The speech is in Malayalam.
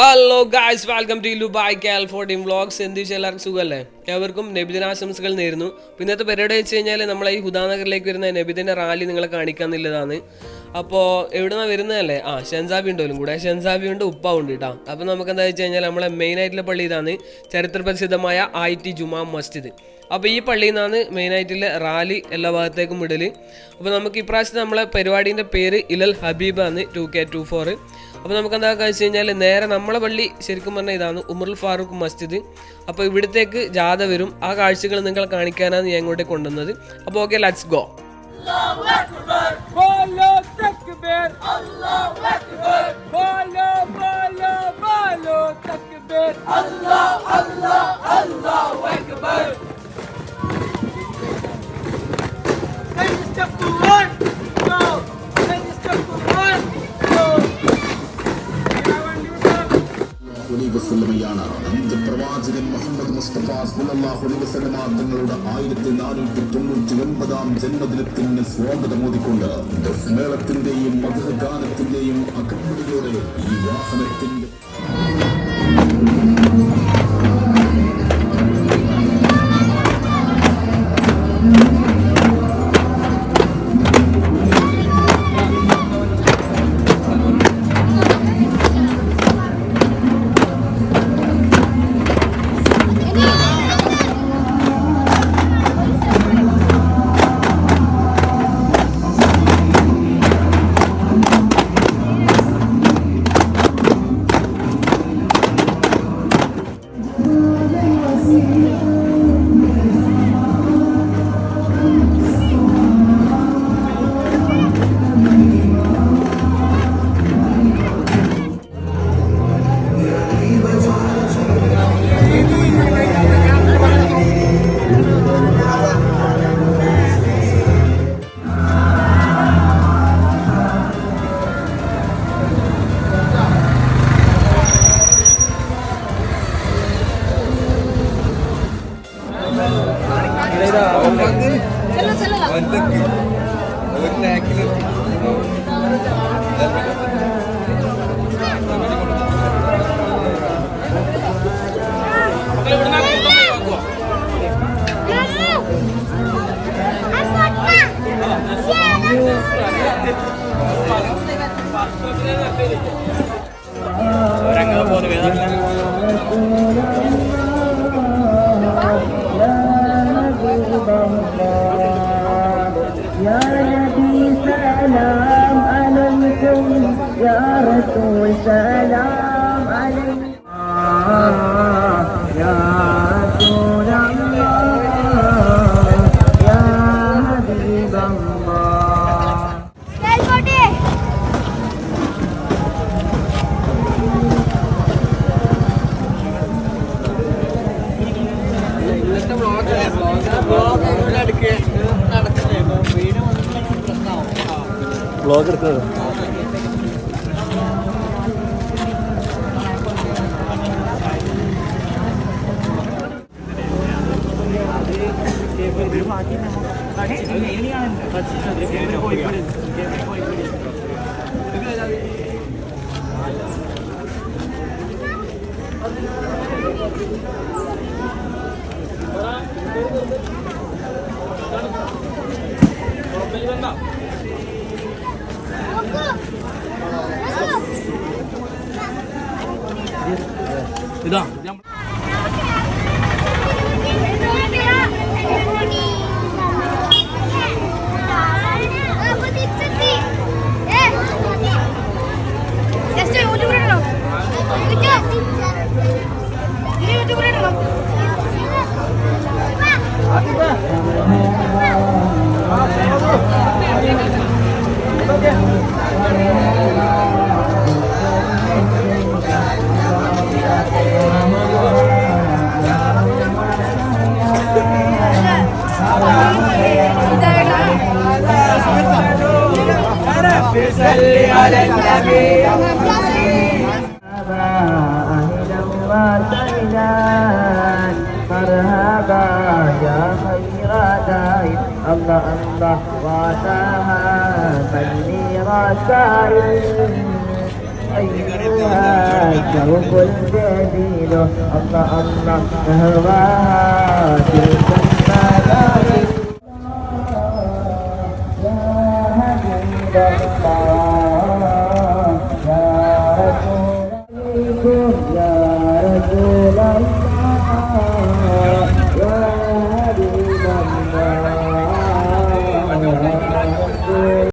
ഹലോ ഗായ്സ് വെൽക്കം ടു ലുബായ് കാൽ ഫോർട്ടീൻ വ്ളോഗ്സ് എന്ത് വെച്ചാൽ എല്ലാവർക്കും? സുഖമല്ലേ ഏവർക്കും നബിദിനാശംസകൾ നേരുന്നു. ഇന്നത്തെ പരിപാടി വെച്ച് കഴിഞ്ഞാൽ നമ്മൾ ഈ ഹുദാനഗറിലേക്ക് വരുന്ന നബിദിന്റെ റാലി നിങ്ങളെ കാണിക്കാന്നുള്ളതാണ് അപ്പോൾ എവിടുന്നാ വരുന്നതല്ലേ? ആ ഷെൻസാബി ഉണ്ടോലും കൂടെ. ഷെൻസാബി ഉണ്ട് ഉപ്പ ഉണ്ട് കേട്ടോ അപ്പോൾ നമുക്ക് എന്താ വെച്ച് കഴിഞ്ഞാൽ നമ്മളെ മെയിൻ ആയിട്ടുള്ള പള്ളി ഇതാണ് ചരിത്ര പ്രസിദ്ധമായ ഐ ടി ജുമാ മസ്ജിദ്. അപ്പോൾ ഈ പള്ളിയിൽ നിന്നാണ് മെയിനായിട്ടുള്ള റാലി എല്ലാ ഭാഗത്തേക്കും വിടൽ അപ്പോൾ നമുക്ക് ഇപ്രാവശ്യം നമ്മളെ പരിപാടീന്റെ പേര് ഇലൽ ഹബീബാണ് ടു കെ ടു ഫോർ അപ്പോൾ നമുക്ക് എന്താ വെച്ച് കഴിഞ്ഞാൽ നേരെ നമ്മളെ പള്ളി ശരിക്കും പറഞ്ഞാൽ ഇതാണ് ഉമറുൽ ഫാറൂഖ് മസ്ജിദ്. അപ്പോൾ ഇവിടത്തേക്ക് ജാഥ വരും. ആ കാഴ്ചകൾ നിങ്ങൾ കാണിക്കാനാണ് ഞാൻ ഇങ്ങോട്ട് കൊണ്ടുവന്നത്. അപ്പോൾ ഓക്കെ ലെറ്റ്സ് ഗോ Allahu അന്ത്യ പ്രവാചകൻ മുഹമ്മദ് മുസ്തഫ സുലല്ലാഹു അലൈഹി തങ്ങളുടെ ആയിരത്തി നാനൂറ്റി തൊണ്ണൂറ്റി ഒൻപതാം ജന്മദിനത്തിന് സ്വാഗതം ഓതിക്കൊണ്ട് മേളത്തിന്റെയും മധുഗാനത്തിന്റെയും അകമ്പടിയോടെ ഈ വാഹനത്തിന്റെ يا رسول سلام عليكم يا رسول الله يا حبيب الله 对的。أهلا وسهلا مرحبا يا خير داعي الله الله وساها الغسائل أيها الشوق الجديد الله